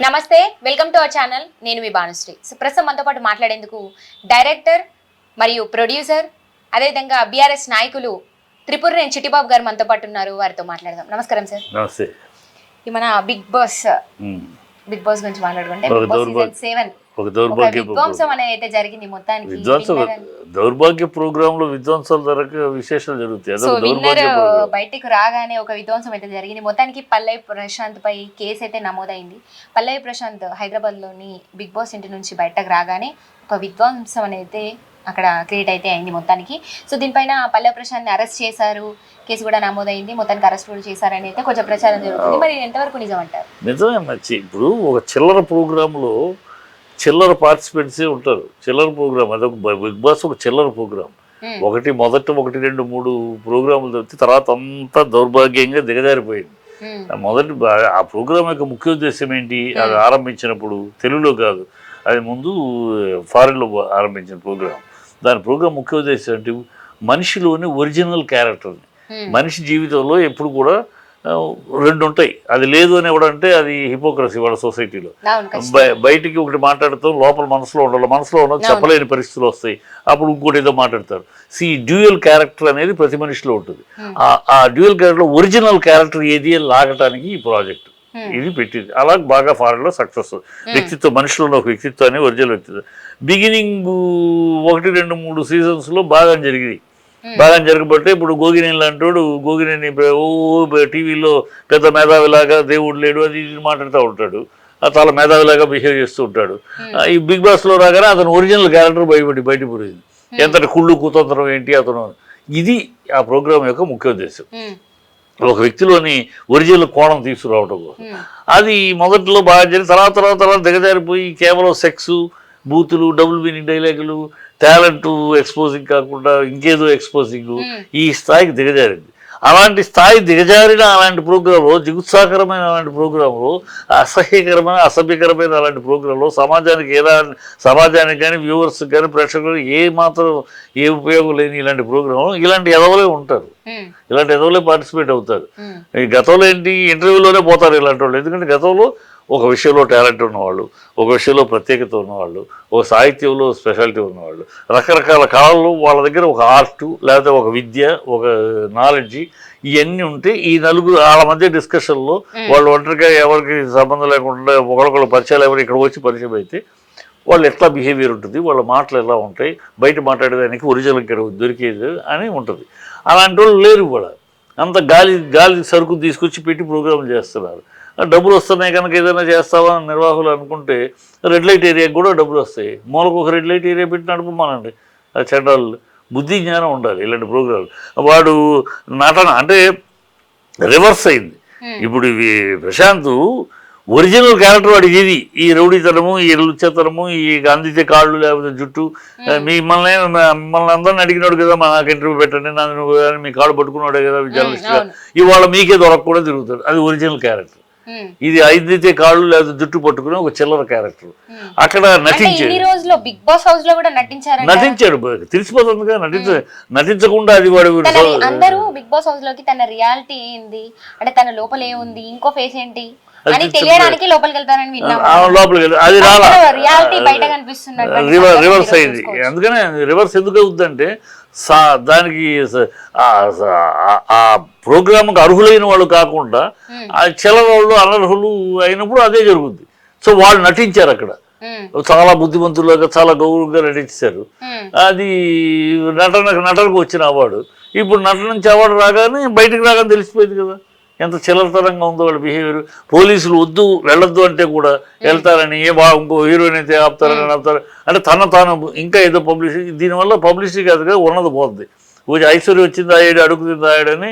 నమస్తే welcome to our channel. నేను మీ Bhanusri. So ప్రస్తుతం మనతో పాటు మాట్లాడేందుకు డైరెక్టర్ మరియు ప్రొడ్యూసర్ అదేవిధంగా బీఆర్ఎస్ నాయకులు త్రిపురనేని చిట్టిబాబు గారు మనతో పాటు ఉన్నారు. వారితో మాట్లాడదాం. నమస్కారం సార్. నమస్తే. ఈ మన బిగ్ బాస్. బిగ్ బాస్ గురించి మాట్లాడుకుంటే సెవెన్ ఒక దౌర్భాగ్య విధ్వంసం అనేది అయితే జరిగింది మొత్తానికి. విధ్వంసం దౌర్భాగ్య ప్రోగ్రామ్లో విధ్వంసాలు జరగ విశేషాలు జరుగుతాయి. బయటికి రాగానే ఒక విధ్వంసం అయితే జరిగింది. మొత్తానికి పల్లవి ప్రశాంత్ పై కేసు అయితే నమోదైంది. పల్లవి ప్రశాంత్ హైదరాబాద్లోని బిగ్ బాస్ ఇంటి నుంచి బయటకు రాగానే ఒక విధ్వంసం అనేది అక్కడ క్రియేట్ అయితే అయింది మొత్తానికి. సో దీనిపైన పల్లవి ప్రశాంత్ అరెస్ట్ చేశారు. కేసు కూడా నమోదైంది. మొత్తానికి అరెస్ట్ కూడా చేశారని అయితే కొంచెం ప్రచారం జరుగుతుంది. మరి ఎంతవరకు నిజం అంటారు? నిజమే నచ్చి ఇప్పుడు ఒక చిల్లర ప్రోగ్రాంలో చిల్లర పార్టిసిపెంట్సే ఉంటారు. చిల్లర ప్రోగ్రామ్ అదొక బిగ్ బాస్ ఒక చిల్లర ప్రోగ్రామ్ ఒకటి మొదట ఒకటి రెండు మూడు ప్రోగ్రాములు తప్పితే తర్వాత అంతా దౌర్భాగ్యంగా దిగజారిపోయింది. మొదటి ఆ ప్రోగ్రామ్ యొక్క ముఖ్య ఉద్దేశం ఏంటి? అది ఆరంభించినప్పుడు తెలుగులో కాదు అది ముందు ఫారిన్లో ఆరంభించిన ప్రోగ్రామ్ దాని ప్రోగ్రామ్ ముఖ్య ఉద్దేశం అంటే మనిషిలోని ఒరిజినల్ క్యారెక్టర్ని మనిషి జీవితంలో ఎప్పుడు కూడా రెండు ఉంటాయి అది లేదు అని ఎవడంటే అది హిపోక్రసీ వాళ్ళ సొసైటీలో. బయటికి ఒకటి మాట్లాడతాం లోపల మనసులో ఉండాలి. మనసులో ఉన్నది చెప్పలేని పరిస్థితులు వస్తాయి. అప్పుడు ఇంకోటి ఏదో మాట్లాడతారు. సి డ్యూయల్ క్యారెక్టర్ అనేది ప్రతి మనిషిలో ఉంటుంది. ఆ- డ్యూయల్ క్యారెక్టర్ ఒరిజినల్ క్యారెక్టర్ ఏది అని లాగటానికి ఈ ప్రాజెక్ట్. ఇది పెట్టింది. అలా బాగా ఫారెన్లో సక్సెస్ వ్యక్తిత్వం మనిషిలో ఉన్న ఒక వ్యక్తిత్వాన్ని ఒరిజినల్ వ్యక్తిత్వం. బిగినింగ్ ఒకటి రెండు మూడు సీజన్స్లో బాగా జరిగింది Hmm. బాగా జరగబట్టే ఇప్పుడు గోగినేని అంటాడు గోగినేని ఓ టీవీలో పెద్ద మేధావిలాగా దేవుడు లేడు అది ఇది మాట్లాడుతూ ఉంటాడు. చాలా మేధావిలాగా బిహేవ్ చేస్తూ ఉంటాడు. ఈ బిగ్ బాస్లో రాగానే అతను ఒరిజినల్ క్యారెక్టర్ బయటపడి బయటపడింది. ఎంత కుళ్ళు కుతంత్రం ఏంటి అతను? ఇది ఆ ప్రోగ్రామ్ యొక్క ముఖ్య ఉద్దేశం. ఒక వ్యక్తిలోని ఒరిజినల్ కోణం తీసుకురావటం. అది మొదట్లో బాగా జరిగి తర్వాత తర్వాత తర్వాత దిగజారిపోయి కేవలం సెక్స్ బూతులు డబుల్ మీనింగ్ డైలాగులు టాలెంట్ ఎక్స్పోజింగ్ కాకుండా ఇంకేదో ఎక్స్పోజింగ్. ఈ స్థాయికి దిగజారింది. అలాంటి స్థాయి దిగజారిన అలాంటి ప్రోగ్రాంలో జిగుత్సాకరమైన అలాంటి ప్రోగ్రాంలో అసహ్యకరమైన అసభ్యకరమైన అలాంటి ప్రోగ్రాంలో సమాజానికి ఏదా సమాజానికి కానీ వ్యూవర్స్కి కానీ ప్రేక్షకులకు ఏ మాత్రం ఏ ఉపయోగం లేని ఇలాంటి ప్రోగ్రాంలు ఇలాంటి ఎదవలే ఉంటారు. ఇలాంటి ఎదవలే పార్టిసిపేట్ అవుతారు. ఈ గతంలో ఏంటి? ఇంటర్వ్యూలోనే పోతారు ఇలాంటి వాళ్ళు. ఎందుకంటే గతంలో ఒక విషయంలో టాలెంట్ ఉన్నవాళ్ళు ఒక విషయంలో ప్రత్యేకత ఉన్నవాళ్ళు ఒక సాహిత్యంలో స్పెషాలిటీ ఉన్నవాళ్ళు. రకరకాల కళలు వాళ్ళ దగ్గర ఒక ఆర్ట్ లేకపోతే ఒక విద్య ఒక నాలెడ్జ్ ఇవన్నీ ఉంటే ఈ నలుగురు వాళ్ళ మధ్య డిస్కషన్లో వాళ్ళు ఒంటరిగా ఎవరికి సంబంధం లేకుండా ఒకరికొకరు పరిచయాలు ఎవరు ఇక్కడ వచ్చి పరిచయం అయితే వాళ్ళు ఎట్లా బిహేవియర్ ఉంటుంది వాళ్ళ మాటలు ఎలా ఉంటాయి బయట మాట్లాడేదానికి ఒరిజినల్ ఇక్కడ దొరికేది అని ఉంటుంది. అలాంటి వాళ్ళు లేరు కూడా అంత గాలి గాలి సరుకు తీసుకొచ్చి పెట్టి ప్రోగ్రాం చేస్తున్నారు. డబ్బులు వస్తున్నాయి కనుక ఏదైనా చేస్తావా అని నిర్వాహకులు అనుకుంటే రెడ్ లైట్ ఏరియాకి కూడా డబ్బులు వస్తాయి. మూలకు ఒక రెడ్ లైట్ ఏరియా పెట్టి నడపమానండి ఆ చెడ్డాలు బుద్ధి జ్ఞానం ఉండాలి ఇలాంటి ప్రోగ్రాంలు వాడు నటన అంటే రివర్స్ అయింది. Hmm. ఇప్పుడు ఇవి ప్రశాంత్ ఒరిజినల్ క్యారెక్టర్ వాడికి ఇది. ఈ రౌడీతనము ఈ లుచ్చతనము ఈ అందితే కాళ్ళు లేకపోతే జుట్టు. మిమ్మల్ని మిమ్మల్ని అందరిని అడిగినాడు కదా మా నాకు ఇంటర్వ్యూ పెట్టండి నన్ను మీ కాళ్ళు పట్టుకున్నాడే కదా జర్నలిస్ట్గా అవును. ఇవాళ మీకే దొరకకుండా తిరుగుతాడు. అది ఒరిజినల్ క్యారెక్టర్ ఇది ఐదితే కాళ్ళు లేకపోతే జుట్టు పట్టుకుని ఒక చిల్లర క్యారెక్టర్ ఉమ్. అక్కడ నటించాడు. ఇన్ని రోజులు బిగ్ బాస్ హౌస్లో కూడా నటించారంట. నటించాడు. తెలిసిపోతుందిగా నటించ నటించకుండా అది వాడు అందరూ బిగ్ బాస్ హౌస్లోకి తన రియాలిటీ ఏంది? అంటే తన లోపల ఏముంది? ఇంకో ఫేస్ ఏంటి? అని తెలియడానికి లోపలికి వెళ్తారని అది రాలా. రియాలిటీ బయట కనిపిస్తున్నట్టు రివర్స్ అయింది. అందుకనే రివర్స్ ఎందుకు అవుతుందంటే సా దానికి ఆ ప్రోగ్రామ్కి అర్హులైన వాళ్ళు కాకుండా ఆ చిల్లరోళ్ళు అనర్హులు అయినప్పుడు అదే జరుగుద్ది. సో వాళ్ళు నటించారు అక్కడ. చాలా బుద్ధిమంతులుగా చాలా గౌరవంగా నటించారు. అది నటన నటనకు వచ్చిన అవార్డు. ఇప్పుడు నటన నుంచి అవార్డు రాగానే బయటకు రాగానే తెలిసిపోయింది కదా. ఎంత చిల్లరతరంగా ఉందో వాళ్ళ బిహేవియర్. పోలీసులు వద్దు వెళ్ళొద్దు అంటే కూడా వెళ్తారని ఏ బా ఇంకో హీరోయిన్ అయితే ఆపుతారని ఆపుతారు. అంటే తన తాను ఇంకా ఏదో పబ్లిసిటీ దీనివల్ల పబ్లిసిటీ కాదు కదా ఉన్నది పోతుంది ఐశ్వర్యం వచ్చింది ఆయుడు అడుగుతుంది ఆయుడని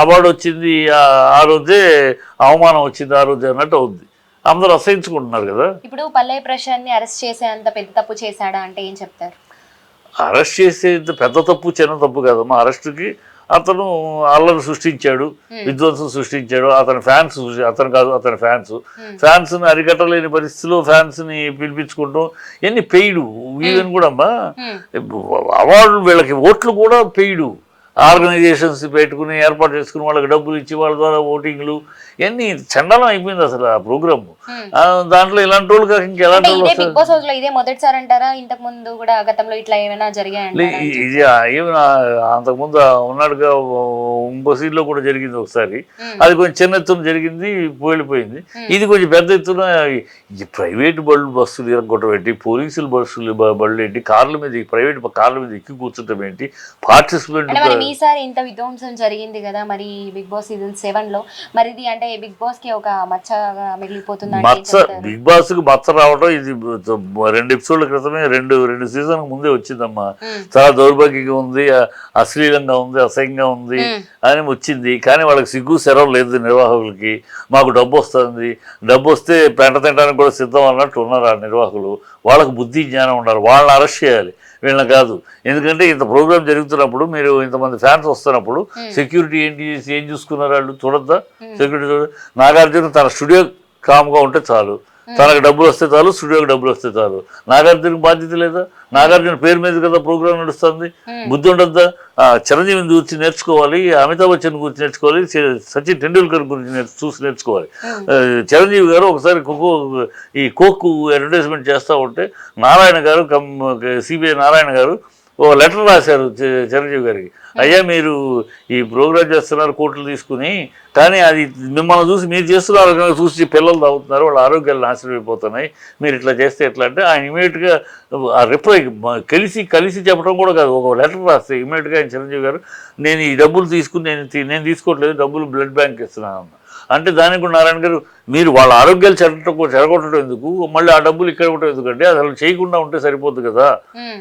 అవార్డు వచ్చింది ఆ- రోజే అవమానం వచ్చింది ఆ రోజే అన్నట్టు అవుద్ది. అందరూ అసహించుకుంటున్నారు కదా. ఇప్పుడు పల్లవి ప్రశాంత్ అరెస్ట్ చేసేంత పెద్ద తప్పు చేశాడా అంటే ఏం చెప్తారు? అరెస్ట్ చేసేంత పెద్ద తప్పు చిన్న తప్పు కాదమ్మా. అరెస్ట్కి అతను అల్లరి సృష్టించాడు విధ్వంసం సృష్టించాడు అతని ఫ్యాన్స్ అతను కాదు అతని ఫ్యాన్స్. ఫ్యాన్స్ని అరికట్టలేని పరిస్థితిలో ఫ్యాన్స్ని పిలిపించుకుంటాం ఎన్ని పెయిడ్ ఈవెన్ కూడా అమ్మా Hmm. అవార్డు వీళ్ళకి ఓట్లు కూడా పెయిడ్. ఆర్గనైజేషన్స్ పెట్టుకుని ఏర్పాటు చేసుకుని వాళ్ళకి డబ్బులు ఇచ్చి వాళ్ళ ద్వారా ఓటింగ్లు ఇవన్నీ చండాలం అయిపోయింది అసలు ఆ ప్రోగ్రామ్. దాంట్లో ఇలాంటి వాళ్ళు కాక ఇంకెలాంటి వాళ్ళు ఇదే వస్తారు బిగ్ బాస్ హౌస్లో ఇదే మొదటిసారి అంటారా ఇంతకు ముందు కూడా గతంలో ఇట్లా ఏమైనా లే- ఇది ఏమి అంతకుముందు ఉన్నాడుగా సీట్లో కూడా జరిగింది ఒకసారి. అది కొంచెం చిన్న ఎత్తున జరిగింది వెళ్ళిపోయింది Hmm. ఇది కొంచెం పెద్ద ఎత్తున ప్రైవేట్ బళ్ళు బస్సులు ఇరగొట్టడం ఏంటి పోలీసులు బస్సులు బళ్ళు ఏంటి? కార్ల మీద ప్రైవేట్ కార్ల మీద ఎక్కి కూర్చుంటాం ఏంటి పార్టిసిపెంట్ మరి ఈసారి ఇంత విధ్వంసం జరిగింది కదా మరి బిగ్ బాస్ సీజన్ సెవెన్లో మరి ఇది అంటే బిగ్ బాస్కి ఒక మచ్చగా మిగిలిపోతుందా మచ్చ? బిగ్ బాస్కి మచ్చ రావడం ఇది రెండు ఎపిసోడ్ల క్రితమే రెండు రెండు సీజన్ ముందే వచ్చిందమ్మా. చాలా దౌర్భాగ్యంగా ఉంది అశ్లీలంగా ఉంది అసహ్యంగా ఉంది అని వచ్చింది. కానీ వాళ్ళకి సిగ్గు సెలవు లేదు నిర్వాహకులకి. మాకు డబ్బు వస్తుంది. డబ్బు వస్తే పెంట తినడానికి కూడా సిద్ధం అన్నట్టు ఉన్నారు ఆ నిర్వాహకులు. వాళ్ళకి బుద్ధి జ్ఞానం ఉండాలి. వాళ్ళని అరెస్ట్ చేయాలి. వీళ్ళని కాదు. ఎందుకంటే ఇంత ప్రోగ్రామ్ జరుగుతున్నప్పుడు మీరు ఇంతమంది ఫ్యాన్స్ వస్తున్నప్పుడు సెక్యూరిటీ ఏంటి చేసి ఏం చూసుకున్నారు వాళ్ళు? చూడొద్దా? సెక్యూరిటీ నాగార్జున తన స్టూడియో కామ్గా ఉంటే చాలు. తనకు డబ్బులు వస్తే చాలు స్టూడియోకి డబ్బులు వస్తే చాలు. నాగార్జునకి బాధ్యత లేదా? నాగార్జున పేరు మీద కదా ప్రోగ్రామ్ నడుస్తుంది. బుద్ధి ఉండద్దా? చిరంజీవిని గురించి నేర్చుకోవాలి అమితాబ్ బచ్చన్ గురించి నేర్చుకోవాలి సచిన్ టెండూల్కర్ గురించి నేర్చు- చూసి నేర్చుకోవాలి. చిరంజీవి గారు ఒకసారి కోకో ఈ కోక్ అడ్వర్టైజ్మెంట్ చేస్తూ ఉంటే నారాయణ గారు సిబిఐ నారాయణ గారు ఓ లెటర్ రాశారు చిరంజీవి గారికి అయ్యా మీరు ఈ ప్రోగ్రాం చేస్తున్నారు కోట్లు తీసుకుని కానీ అది మిమ్మల్ని చూసి మీరు చేస్తున్నారు చూసి పిల్లలు తాగుతున్నారు వాళ్ళ ఆరోగ్యాలు నాశనం అయిపోతున్నాయి మీరు ఇట్లా చేస్తే ఎట్లా అంటే ఆయన ఇమీడియట్గా ఆ రిప్లై కలిసి కలిసి చెప్పడం కూడా కాదు ఒక లెటర్ రాస్తే ఇమీడియట్గా ఆయన చిరంజీవి గారు నేను ఈ డబ్బులు తీసుకుని నేను నేను తీసుకోవట్లేదు డబ్బులు బ్లడ్ బ్యాంక్ ఇస్తున్నాను అన్న. అంటే దానికి కూడా నారాయణ గారు మీరు వాళ్ళ ఆరోగ్యాలు చెడటం చెడగొట్టడం ఎందుకు? మళ్ళీ ఆ డబ్బులు ఇక్కడ ఇవ్వటం ఎందుకంటే అసలు చేయకుండా ఉంటే సరిపోతుంది కదా?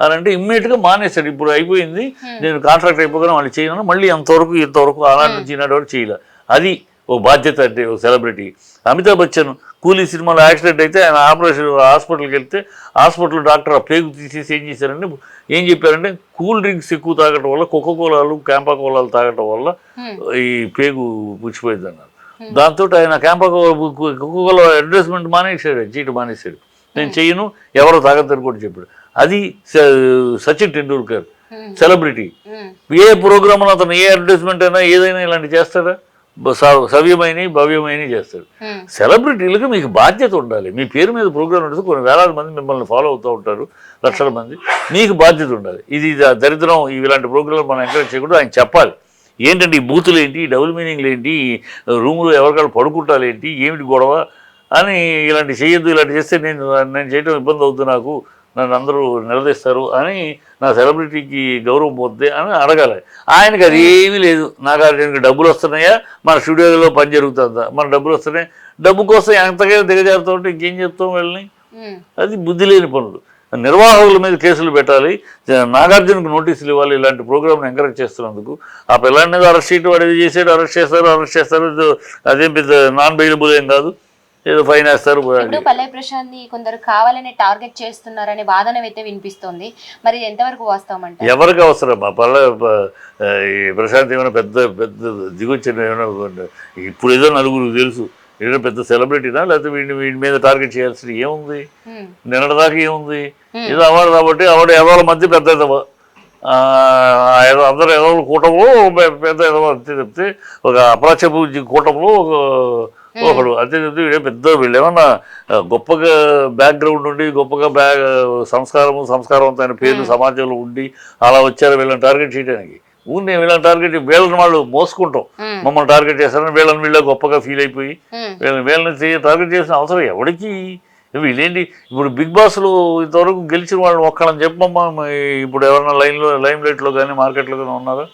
అని అంటే ఇమ్మీడియట్గా మానేశాడు. ఇప్పుడు అయిపోయింది. నేను కాంట్రాక్ట్ అయిపోగానే వాళ్ళు చేయను. మళ్ళీ అంతవరకు ఇంతవరకు ఆనాటి నుంచి ఈనాటి వరకు చేయలే. అది ఒక బాధ్యత అంటే ఒక సెలబ్రిటీ అమితాబ్ బచ్చన్ కూలీ సినిమాలో యాక్సిడెంట్ అయితే ఆయన ఆపరేషన్ హాస్పిటల్కి వెళ్తే హాస్పిటల్ డాక్టర్ ఆ పేగు తీసేసి ఏం చేశారంటే ఏం చెప్పారంటే కూల్ డ్రింక్స్ ఎక్కువ తాగటం వల్ల కోకో కోలాలు క్యాంపా కోలాలు తాగటం వల్ల ఈ పేగు పుచ్చిపోయింది అన్నారు దాంతో ఆయన క్యాంపా కోకోకోల అడ్వర్టైజ్మెంట్ మానేశాడు చేయటం మానేశాడు. నేను చెయ్యను ఎవరో తాగద్దని కూడా చెప్పాడు. అది సచిన్ టెండూల్కర్ సెలబ్రిటీ ఉమ్, ఏ ప్రోగ్రామ్ అతను ఏ అడ్వర్టైజ్మెంట్ అయినా ఏదైనా ఇలాంటి చేస్తాడా? సవ్యమైన భవ్యమైన చేస్తాడు. సెలబ్రిటీలకు మీకు బాధ్యత ఉండాలి. మీ పేరు మీద ప్రోగ్రామ్ ఉంటుంది కొన్ని వేలాది మంది మిమ్మల్ని ఫాలో అవుతూ ఉంటారు లక్షల మంది. మీకు బాధ్యత ఉండాలి. ఇది దరిద్రం ఇలాంటి ప్రోగ్రాం మనం ఎంకరేజ్ చేయకూడదు. ఆయన చెప్పాలి. ఏంటంటే ఈ బూతులు ఏంటి? డబుల్ మీనింగ్లు ఏంటి? రూములో ఎవరికాళ్ళు పడుకుంటారు ఏంటి? ఏమిటి గొడవ? అని ఇలాంటి చేయొద్దు ఇలాంటి చేస్తే నేను నేను చేయడం ఇబ్బంది అవుతుంది నాకు. నన్ను అందరూ నిలదీస్తారు అని నా సెలబ్రిటీకి గౌరవం పోద్ది అని అడగాలి. ఆయనకి అది ఏమీ లేదు. నాకు ఆయనకి డబ్బులు వస్తున్నాయా? మన స్టూడియోలో పని జరుగుతుందా? మన డబ్బులు వస్తున్నాయి? డబ్బు కోసం ఎంతగా దిగజారుతూ ఉంటే ఇంకేం చెప్తాం వీళ్ళని? అది బుద్ధి లేని పనులు. నిర్వాహకుల మీద కేసులు పెట్టాలి. నాగార్జునకు నోటీసులు ఇవ్వాలి. ఇలాంటి ప్రోగ్రామ్ని ఎంకరేజ్ చేస్తున్నందుకు ఆ పిల్లాడిని ఏదో అరెస్ట్ చేయడం వాడు ఏదో చేసాడు అరెస్ట్ చేస్తారు అరెస్ట్ చేస్తారు. అదేం పెద్ద నాన్ బెయిలబుల్ ఏం కాదు. ఏదో ఫైన్ వేస్తారు పల్లె ప్రశాంత్ కొందరు కావాలని టార్గెట్ చేస్తున్నారనే వాదన అయితే వినిపిస్తోంది. మరి ఎంతవరకు వాస్తవం అంటే ఎవరికి అవసరం? పల్ల ప్రశాంత్ ఏమైనా పెద్ద పెద్ద దిగొచ్చిన ఏమైనా ఇప్పుడు ఏదో నలుగురు తెలుసు. ఏదైనా పెద్ద సెలబ్రిటీనా? లేకపోతే వీడిని వీడి మీద టార్గెట్ చేయాల్సింది ఏముంది? నిన్నటిదాకా ఏముంది. ఏదో అవార్డు కాబట్టి అవార్డు ఎదవల మధ్య పెద్ద ఎదవ. అందరు ఎదవల కూటంలో పె- పెద్ద ఎదవ అంతే చెప్తే ఒక అపరాచపు కూటంలో ఒక ఒకడు. అంతే చెప్తే వీడే పెద్ద వీళ్ళు ఏమన్నా గొప్పగా బ్యాక్గ్రౌండ్ ఉండి గొప్పగా బ్యాగ్ సంస్కారము సంస్కారవంతమైన పేర్లు సమాజంలో ఉండి అలా వచ్చారు వీళ్ళని టార్గెట్ చేయడానికి ఊరిని వీళ్ళని టార్గెట్ వీళ్ళని వాళ్ళు మోసుకుంటాం. మమ్మల్ని టార్గెట్ చేస్తారని వీళ్ళని వీళ్ళ గొప్పగా ఫీల్ అయిపోయి వీళ్ళని వీళ్ళని టార్గెట్ చేసిన అవసరం ఎవరికి? వీళ్ళేంటి? ఇప్పుడు బిగ్ బాస్లో ఇంతవరకు గెలిచిన వాళ్ళని ఒక్కళ్ళని చెప్పమ్మా ఇప్పుడు ఎవరైనా లైన్లో లైమ్ లైట్లో కానీ మార్కెట్లో కానీ ఉన్నారా?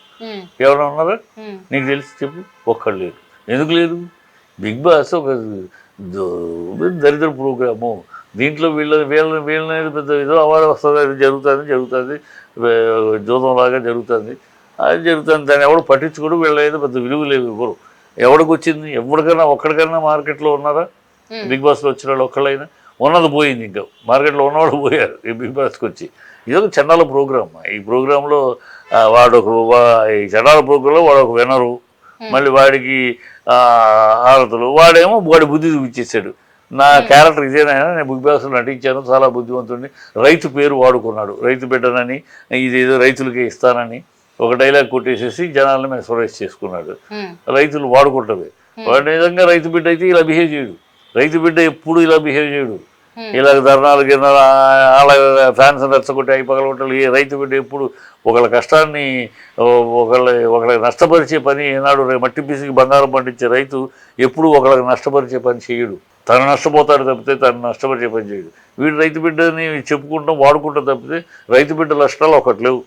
ఎవరైనా ఉన్నారా? నీకు తెలిసి చెప్పు. ఒక్కళ్ళు లేరు. ఎందుకు లేదు బిగ్ బాస్ ఒక దరిద్ర ప్రోగ్రాము. దీంట్లో వీళ్ళ వీళ్ళ వీళ్ళని పెద్ద ఏదో అవార్డు వస్తుంది అది జరుగుతుంది జరుగుతుంది జూదం లాగా జరుగుతుంది. అది జరుగుతుంది. దాన్ని ఎవడు పట్టించుకోడు వీళ్ళ ఏదో పెద్ద విలువ లేవు ఇవ్వరు ఎవడికి వచ్చింది? ఎవరికైనా ఒక్కడికైనా మార్కెట్లో ఉన్నారా. బిగ్ బాస్లో వచ్చిన వాళ్ళు ఒక్కళ్ళైనా? ఉన్నది పోయింది ఇంకా. మార్కెట్లో ఉన్నవాళ్ళు పోయారు ఈ బిగ్ బాస్కి వచ్చి. ఇది ఒక చండాల ప్రోగ్రామ్. ఈ ప్రోగ్రాంలో వాడు ఒక వా- ఈ చండాల ప్రోగ్రాంలో వాడు ఒక వినరు మళ్ళీ వాడికి హారతులు వాడేమో వాడి బుద్ధి చూపించేశాడు. నా క్యారెక్టర్ ఇదేనైనా నేను బిగ్ బాస్లో నటించాను చాలా బుద్ధివంతుడిని. రైతు పేరు వాడుకున్నాడు. రైతు బిడ్డనని ఇదేదో రైతులకే ఇస్తానని. ఒక డైలాగ్ కొట్టేసేసి జనాలను మెసరైజ్ చేసుకున్నాడు. రైతులు వాడుకుంటది. వాడు నిజంగా రైతు బిడ్డ అయితే ఇలా బిహేవ్ చేయడు. రైతు బిడ్డ ఎప్పుడు ఇలా బిహేవ్ చేయడు. ఇలా ధర్నాలు గిర్నాలు వాళ్ళ ఫ్యాన్స్ రెచ్చగొట్టి అయి పగలగొట్టాలి ఈ రైతు బిడ్డ ఎప్పుడు ఒకళ్ళ కష్టాన్ని ఒకళ్ళ ఒకళ్ళ నష్టపరిచే పని ఏనాడు మట్టి పిసికి బంగారం పండించే రైతు ఎప్పుడు ఒకళ్ళకి నష్టపరిచే పని చేయడు. తను నష్టపోతాడు తప్పితే తను నష్టపరిచే పని చేయడు. వీడు రైతు బిడ్డని చెప్పుకుంటాం వాడుకుంటాం తప్పితే రైతు బిడ్డ లక్షణాలు ఒకటి లేవు.